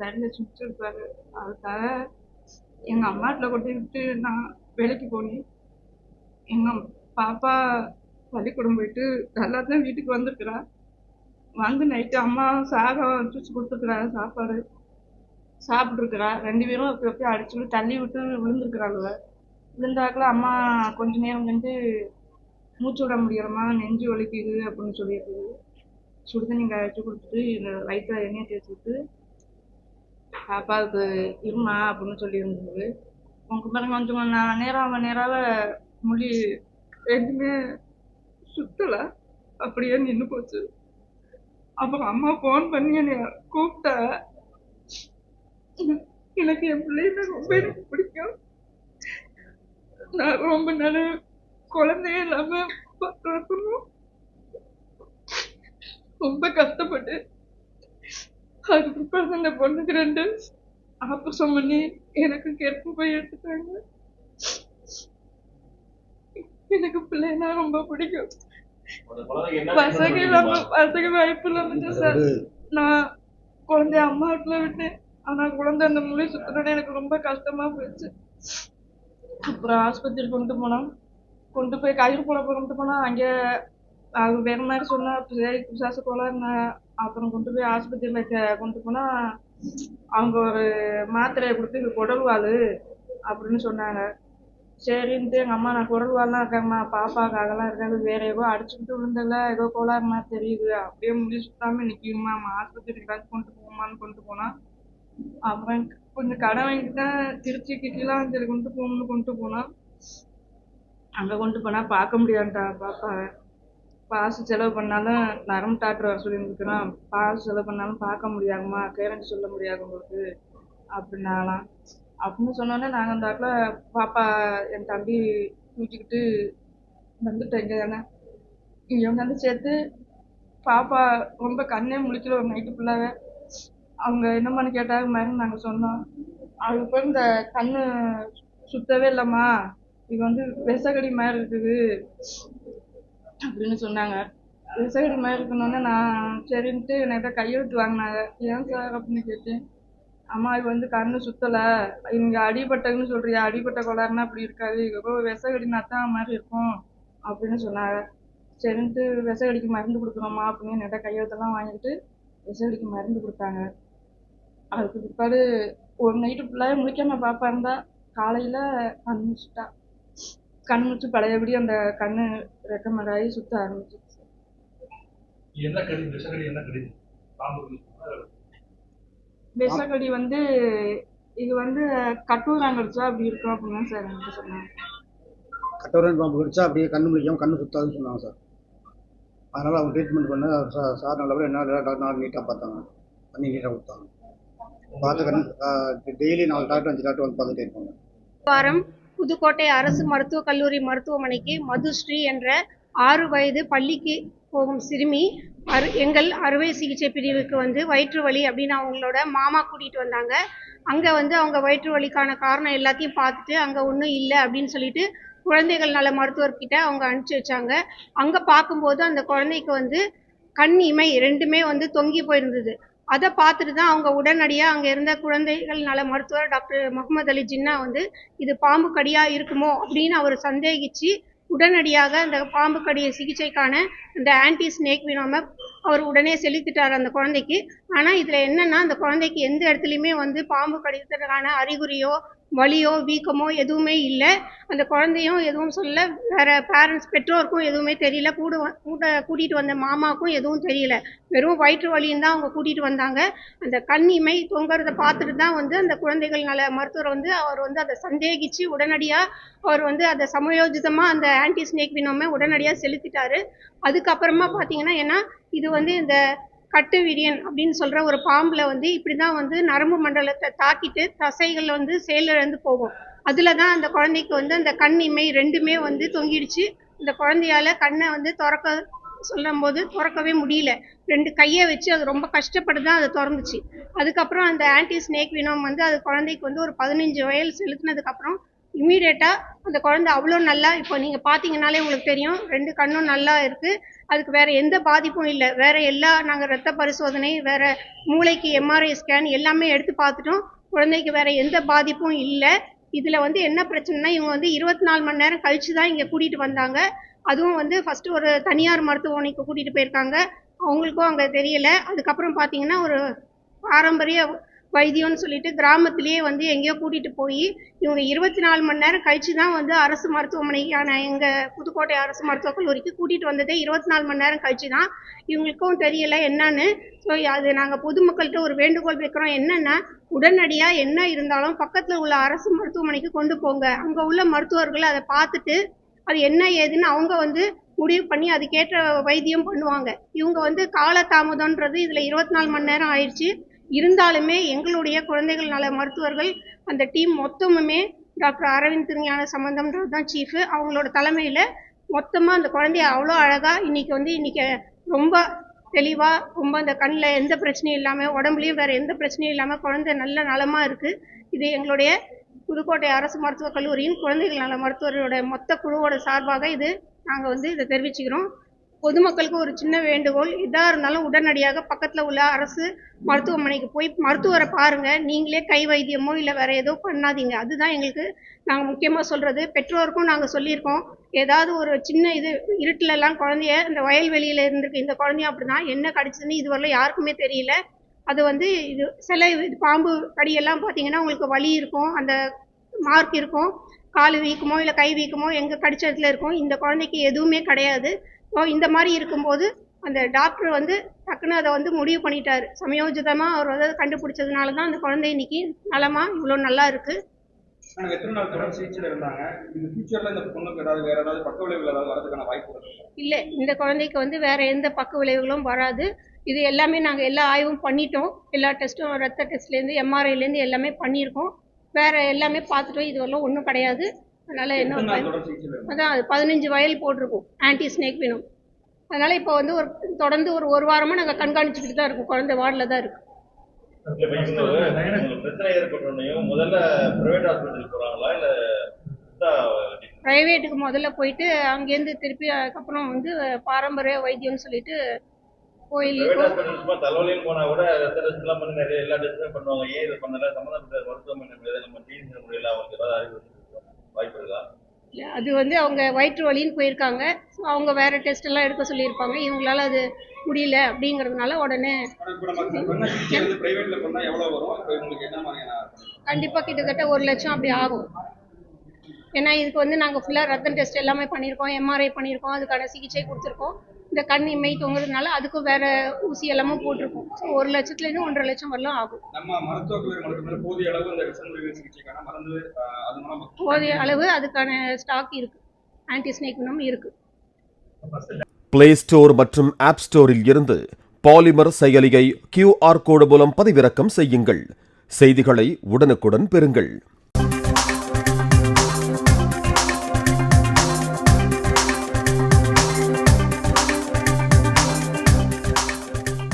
சைடில் சுற்றிருப்பாரு அதுக்காக எங்கள் அம்மாட்டில் கொண்டு விட்டு நான் வேலைக்கு போனேன். எங்கள் பாப்பா பள்ளிக்கூடம் போயிட்டு நல்லா தான் வீட்டுக்கு வந்திருக்கிறா. வந்து நைட்டு அம்மா சாகம் சுச்சு கொடுத்துருக்குறா சாப்பாடு. சாப்பிட்ருக்குறா ரெண்டு பேரும் அப்படி அப்படியே அடிச்சுட்டு தள்ளி விட்டு விழுந்துருக்குறாளுவ. விழுந்தாக்கில் அம்மா கொஞ்ச நேரம் கண்டு மூச்சு விட முடியலமா நெஞ்சு வலிக்குது அப்படின்னு சொல்லியிருக்குது சுடுதண்ணி காய்ச்சி கொடுத்துட்டு வயிற்றில் எண்ணெயை தேய்ச்சி விட்டு பாப்பாவுக்கு இருமா அப்படின்னு சொல்லியிருந்தது. உங்க பாருங்க கொஞ்சம் நான் நேரம் நேராக மொழி ரெண்டுமே சுத்தலை. அப்படியே நின்று போச்சு. அப்புறம் அம்மா ஃபோன் பண்ணி என்னை கூப்பிட்ட எனக்கு என் பிள்ளைங்க ரொம்ப எனக்கு பிடிக்கும். நான் ரொம்ப நாள் குழந்தைய இல்லாம பார்க்கணும் ரொம்ப கஷ்டப்பட்டு அதுக்கு பிறகு அந்த பொண்ணுக்கு ரெண்டு ஆப்ரேஷன் பண்ணி எனக்கு கெடுப்பு போய் எடுத்துட்டாங்க. எனக்கு பிள்ளைனா ரொம்ப பிடிக்கும். பசங்க இல்லாம பசங்க வாய்ப்பு இல்லாம சார். நான் குழந்தைய அம்மா வீட்டுல விட்டேன். ஆனா குழந்தை அந்த மொழி சுத்தினோட எனக்கு ரொம்ப கஷ்டமா போயிடுச்சு அப்புறம் ஆஸ்பத்திரி கொண்டு போனோம். கொண்டு போய் கயிறு போட கொண்டு போனா அங்க அது வேற மாதிரி சொன்னா சரி பிசாசு கோளாறுனா அப்புறம் கொண்டு போய் ஆஸ்பத்திரியில் கொண்டு போனால் அவங்க ஒரு மாத்திரையை கொடுத்து இது குடல்வாள் அப்படின்னு சொன்னாங்க. சரின்ட்டு எங்கள் அம்மா நான் குடல்வாள்லாம் இருக்காங்கம்மா பாப்பாக்கு அதெல்லாம் இருக்காது வேற ஏதோ அடிச்சுக்கிட்டு விழுந்தல ஏதோ கோளாறு மாதிரி தெரியுது. அப்படியே முடி சுத்தாமல் நிக்குமா ஆஸ்பத்திரிக்கு ஏதாச்சும் கொண்டு போமான்னு கொண்டு போனால் அப்புறம் கொஞ்சம் கடன் வாங்கிட்டு தான் திருச்சி கிட்டலாம் சரி கொண்டு போகணும்னு கொண்டு போனால் அங்கே கொண்டு போனால் பார்க்க முடியாதுடா பாப்பாவை. காசு செலவு பண்ணாலும் நரம்பு டாக்டர் வர சொல்லியிருந்துருக்குறான் காசு செலவு பண்ணாலும் பார்க்க முடியாதும்மா கேரண்டி சொல்ல முடியாது உங்களுக்கு அப்படின்னாலாம் அப்படின்னு சொன்னோன்னே நாங்கள் அந்த இடத்துல பாப்பா என் தம்பி தூக்கிக்கிட்டு வந்துட்டோம் இங்கே தானே. இங்கே வந்து சேர்த்து பாப்பா ரொம்ப கண்ணே முழிக்கல ஒரு நைட்டு ஃபுல்லாகவே அவங்க என்னம்மான்னு கேட்டாங்க மாதிரி நாங்கள் சொன்னோம். அதுக்கப்புறம் இந்த கண்ணு சுத்தவே இல்லைம்மா. இது வந்து விசகடி மாதிரி இருக்குது. அப்படின்னு சொன்னாங்க. விவசாயி மாதிரி இருக்கணும்னு நான் சரின்ட்டு என்கிட்ட கையெழுத்து வாங்கினாங்க. ஏன் சார் அப்படின்னு கேட்டேன். அம்மா இது வந்து கண்ணு சுத்தலை. இங்கே அடிபட்டதுன்னு சொல்கிறியா அடிபட்ட கோளாறுனா அப்படி இருக்காது. ஏதோ விஷக்கடினா தான் மாதிரி இருக்கும் அப்படின்னு சொன்னாங்க. சரின்ட்டு விஷக்கடிக்கு மருந்து கொடுக்குறோம்மா அப்படின்னு என்கிட்ட கையெழுத்தெல்லாம் வாங்கிட்டு விஷக்கடிக்கு மருந்து கொடுத்தாங்க. அதுக்கு பிற்பாடு ஒரு நைட்டு ஃபுல்லாக முழிக்காம பாப்பா இருந்தா காலையில் கண் கண் முழிச்சு பழையபடி அந்த கண்ணு ரெக்கமெண்டாகி சுத்த ஆரம்பிச்சிச்சு என்ன கடி? விஷக்கடி வந்து இது வந்து கட்டூராங்க கடிச்சா அப்படி இருக்கும் அப்படின்னு சார் என்கிட்ட சொன்னாங்க. கட்டோரன் பாம்பு கடிச்சா அப்படியே கண்ணு முழிக்காம கண்ணு சுத்தாதுன்னு சொன்னாங்க சார். அதனால் அவங்க ட்ரீட்மெண்ட் பண்ண சார் சார் நல்லபடியாக என்ன டாக்டர் நாலு நீட்டாக பார்த்தாங்க. பண்ணி நீட்டாக கொடுத்தாங்க. பார்த்து கண்ணு டெய்லி நாலு டாக்டர் அஞ்சு டாக்டர் வந்து பார்த்துட்டே இருப்பாங்க. வாரம் புதுக்கோட்டை அரசு மருத்துவக் கல்லூரி மருத்துவமனைக்கு மதுஸ்ரீ என்ற ஆறு வயது பள்ளிக்கு போகும் சிறுமி அரு எங்கள் அறுவை சிகிச்சை பிரிவுக்கு வந்து வயிற்று வலி அப்படின்னு அவங்களோட மாமா கூட்டிகிட்டு வந்தாங்க. அங்கே வந்து அவங்க வயிற்று வலிக்கான காரணம் எல்லாத்தையும் பார்த்துட்டு அங்கே ஒன்றும் இல்லை அப்படின்னு சொல்லிட்டு குழந்தைகள் நல மருத்துவர்கிட்ட அவங்க அனுப்பிச்சி வச்சாங்க. அங்கே பார்க்கும்போது அந்த குழந்தைக்கு வந்து கண் இமை ரெண்டுமே வந்து தொங்கி போயிருந்தது. அதை பார்த்துட்டு தான் அவங்க உடனடியாக அங்கே இருந்த குழந்தைகள் நல மருத்துவர் டாக்டர் முகமது அலி ஜின்னா வந்து இது பாம்பு கடியாக இருக்குமோ அப்படின்னு அவர் சந்தேகிச்சு. உடனடியாக அந்த பாம்பு கடிய சிகிச்சைக்கான அந்த ஆன்டி ஸ்னேக் வினோம அவர் உடனே செலுத்திட்டார் அந்த குழந்தைக்கு. ஆனால் இதில் என்னன்னா அந்த குழந்தைக்கு எந்த இடத்துலையுமே வந்து பாம்பு கடித்ததுக்கான அறிகுறியோ வலியோ வீக்கமோ எதுவுமே இல்லை. அந்த குழந்தையும் எதுவும் சொல்ல வேற பேரண்ட்ஸ் பெற்றோருக்கும் எதுவுமே தெரியல. கூட கூட கூட்டிகிட்டு வந்த மாமாவுக்கும் எதுவும் தெரியல. வெறும் வயிற்று வலியும் தான் அவங்க கூட்டிகிட்டு வந்தாங்க. அந்த கண் இமை தொங்குறத பார்த்துட்டு தான் வந்து அந்த குழந்தைகள் நல மருத்துவர் வந்து அவர் வந்து அதை சந்தேகிச்சு உடனடியாக அவர் வந்து அதை சமயோஜிதமாக அந்த ஆன்டி ஸ்னேக் வினோமே உடனடியாக செலுத்திட்டாரு. அதுக்கப்புறமா பார்த்தீங்கன்னா ஏன்னா இது வந்து இந்த கட்டு விரியன் அப்படின்னு சொல்கிற ஒரு பாம்பில் வந்து இப்படி தான் வந்து நரம்பு மண்டலத்தை தாக்கிட்டு தசைகள் வந்து செயலிழந்து போகும். அதில் தான் அந்த குழந்தைக்கு வந்து அந்த கண் இமை ரெண்டுமே வந்து தொங்கிடுச்சு. இந்த குழந்தையால கண்ணை வந்து திறக்க சொல்லும்போது திறக்கவே முடியல. ரெண்டு கையை வச்சு அது ரொம்ப கஷ்டப்பட்டு தான் அது திறந்துச்சு. அதுக்கப்புறம் அந்த ஆன்டி ஸ்னேக் வினோம் வந்து அது குழந்தைக்கு வந்து ஒரு பதினஞ்சு வயல் செலுத்தினதுக்கப்புறம் இமீடியட்டாக அந்த குழந்தை அவ்வளோ நல்லா இப்போ நீங்கள் பார்த்தீங்கனாலே உங்களுக்கு தெரியும் ரெண்டு கண்ணும் நல்லா இருக்குது அதுக்கு வேற எந்த பாதிப்பும் இல்லை. வேறு எல்லா நாங்கள் ரத்த பரிசோதனை வேறு மூளைக்கு எம்ஆர்ஐ ஸ்கேன் எல்லாமே எடுத்து பார்த்துட்டோம் குழந்தைக்கு வேற எந்த பாதிப்பும் இல்லை. இதில் வந்து என்ன பிரச்சனைனா இவங்க வந்து இருபத்தி நாலு மணி நேரம் கழித்து தான் இங்கே கூட்டிகிட்டு வந்தாங்க. அதுவும் வந்து ஃபஸ்ட்டு ஒரு தனியார் மருத்துவமனைக்கு கூட்டிகிட்டு போயிருக்காங்க. அவங்களுக்கும் அங்கே தெரியலை. அதுக்கப்புறம் பார்த்தீங்கன்னா ஒரு பாரம்பரிய வைத்தியம்னு சொல்லிட்டு கிராமத்திலேயே வந்து எங்கேயோ கூட்டிகிட்டு போய் இவங்க இருபத்தி நாலு மணி நேரம் கழிச்சு தான் வந்து அரசு மருத்துவமனைக்கான எங்கள் புதுக்கோட்டை அரசு மருத்துவக் கல்லூரிக்கு கூட்டிகிட்டு வந்ததே இருபத்தி நாலு மணி நேரம் கழிச்சு தான். இவங்களுக்கும் தெரியல என்னன்னு. ஸோ அது நாங்கள் பொதுமக்கள்கிட்ட ஒரு வேண்டுகோள் வைக்கிறோம். என்னென்னா உடனடியாக என்ன இருந்தாலும் பக்கத்தில் உள்ள அரசு மருத்துவமனைக்கு கொண்டு போங்க. அங்கே உள்ள மருத்துவர்கள் அதை பார்த்துட்டு அது என்ன ஏதுன்னு அவங்க வந்து முடிவு பண்ணி அதுக்கேற்ற வைத்தியம் பண்ணுவாங்க. இவங்க வந்து காலதாமதம்ன்றது இதில் இருபத்தி நாலு மணி நேரம் ஆயிடுச்சு. இருந்தாலுமே எங்களுடைய குழந்தைகள் நல மருத்துவர்கள் அந்த டீம் மொத்தமுமே டாக்டர் அரவிந்த் திருஞான சம்பந்தம்ன்றது தான் சீஃபு அவங்களோட தலைமையில் மொத்தமாக அந்த குழந்தைய அவ்வளோ அழகாக இன்னைக்கு வந்து இன்றைக்கி ரொம்ப தெளிவாக ரொம்ப அந்த கண்ணில் எந்த பிரச்சனையும் இல்லாமல் உடம்புலையும் வேறு எந்த பிரச்சனையும் இல்லாமல் குழந்தை நல்ல நலமாக இருக்குது இது எங்களுடைய புதுக்கோட்டை அரசு மருத்துவக் கல்லூரியின் குழந்தைகள் நல மருத்துவரோட மொத்த குழுவோட சார்பாக இது நாங்கள் வந்து இதை தெரிவிச்சுக்கிறோம். பொதுமக்களுக்கு ஒரு சின்ன வேண்டுகோள். இதாக இருந்தாலும் உடனடியாக பக்கத்தில் உள்ள அரசு மருத்துவமனைக்கு போய் மருத்துவரை பாருங்க. நீங்களே கை வைத்தியமோ இல்லை வேற ஏதோ பண்ணாதீங்க. அதுதான் எங்களுக்கு நாங்கள் முக்கியமாக சொல்கிறது பெற்றோருக்கும் நாங்கள் சொல்லியிருக்கோம். ஏதாவது ஒரு சின்ன இது இருட்டிலெல்லாம் குழந்தைய இந்த வயல்வெளியில் இருந்திருக்கு. இந்த குழந்தைய அப்படிதான். என்ன கடிச்சதுன்னு இதுவரையிலும் யாருக்குமே தெரியல. அது வந்து இது சில இது பாம்பு கடியெல்லாம் பார்த்தீங்கன்னா உங்களுக்கு வலி இருக்கும். அந்த மார்க் இருக்கும். கால் வீக்கமோ இல்லை கை வீக்கமோ எங்கே கடிச்ச இடத்துல இருக்கும். இந்த குழந்தைக்கு எதுவுமே கிடையாது. ஸோ இந்த மாதிரி இருக்கும்போது அந்த டாக்டர் வந்து டக்குன்னு அதை வந்து முடிவு பண்ணிட்டாரு. சமயோஜிதமாக அவர் வந்து கண்டுபிடிச்சதுனால தான் அந்த குழந்தை இன்னைக்கு நலமா இவ்வளோ நல்லா இருக்கு. மேடம் எத்தனை நாள் தொடர் சிகிச்சையில் இருந்தாங்க? இது ஃபியூச்சர்ல இந்த பொண்ணுக்கு ஏதாவது வேற ஏதாவது பக்க விளைவுகள் ஏதாவது வரதுக்கான வாய்ப்பு இருக்கு? இல்லை இந்த குழந்தைக்கு வந்து வேற எந்த பக்க விளைவுகளும் வராது. இது எல்லாமே நாங்கள் எல்லா ஆய்வும் பண்ணிட்டோம். எல்லா டெஸ்ட்டும் ரத்த டெஸ்ட்லேருந்து எம்ஆர்ஐலேருந்து எல்லாமே பண்ணியிருக்கோம். வேற எல்லாமே பார்த்துட்டோம். இது வரலாம் ஒன்றும் கிடையாது. அதனால என்ன அதான் அது பதினஞ்சு வயல் போட்டிருக்கோம் ஆன்டி ஸ்னேக் வேணும் அதனால இப்போ வந்து ஒரு தொடர்ந்து ஒரு ஒரு வாரமாக நாங்கள் கண்காணிச்சுக்கிட்டு தான் இருக்கோம். குழந்தை வார்டில் தான் இருக்கு. இப்ப இந்த உங்களுக்கு பிரச்சனை ஏற்பட்டோடனையும் முதல்ல பிரைவேட் ஹாஸ்பிட்டல் போறாங்களா இல்ல இதா ப்ரைவேட்டுக்கு முதல்ல போயிட்டு அங்கேருந்து திருப்பி அதுக்கப்புறம் வந்து பாரம்பரிய வைத்தியம்னு சொல்லிட்டு பிரைவேட் கோயிலுக்கு ஹாஸ்பிட்டல் சும்மா தலைவலியும் போனா கூட ரத்த டெஸ்ட் எல்லாம் பண்ணி நிறைய எல்லா டெஸ்ட்டுமே பண்ணுவாங்க. ஏன் இது பண்ணல? சம்மந்தப்பட்ட மருத்துவமனை மீது நம்ம டீன் முடியல அவங்களுக்கு ஏதாவது அறிவு வாய்ப்பு இருக்கா? அது வந்து அவங்க வயிற்று வலின்னு போயிருக்காங்க. ஸோ அவங்க வேற டெஸ்ட் எல்லாம் எடுக்க சொல்லியிருப்பாங்க. இவங்களால அது முடியல அப்படிங்கிறதுனால உடனே கண்டிப்பாக கிட்டத்தட்ட ஒரு லட்சம் அப்படி ஆகும். ஏன்னா இதுக்கு வந்து நாங்கள் ஃபுல்லாக ரத்தம் டெஸ்ட் எல்லாமே பண்ணியிருக்கோம் எம்ஆர்ஐ பண்ணியிருக்கோம் அதுக்கான சிகிச்சை கொடுத்துருக்கோம். இந்த கண் இமை தொங்குறதுனால அதுக்கும் வேற ஊசி எல்லாமும் போட்டிருக்கோம். ஸோ ஒரு லட்சத்துலேருந்து ஒன்றரை லட்சம் வரலாம் ஆகும். போதிய அளவு அதுக்கான ஸ்டாக் இருக்கு. ஆன்டி ஸ்னேக் இருக்கு. பிளே ஸ்டோர் மற்றும் ஆப் ஸ்டோரில் இருந்து பாலிமர் செயலியை கியூஆர் கோடு மூலம் பதிவிறக்கம் செய்யுங்கள். செய்திகளை உடனுக்குடன் பெறுங்கள்.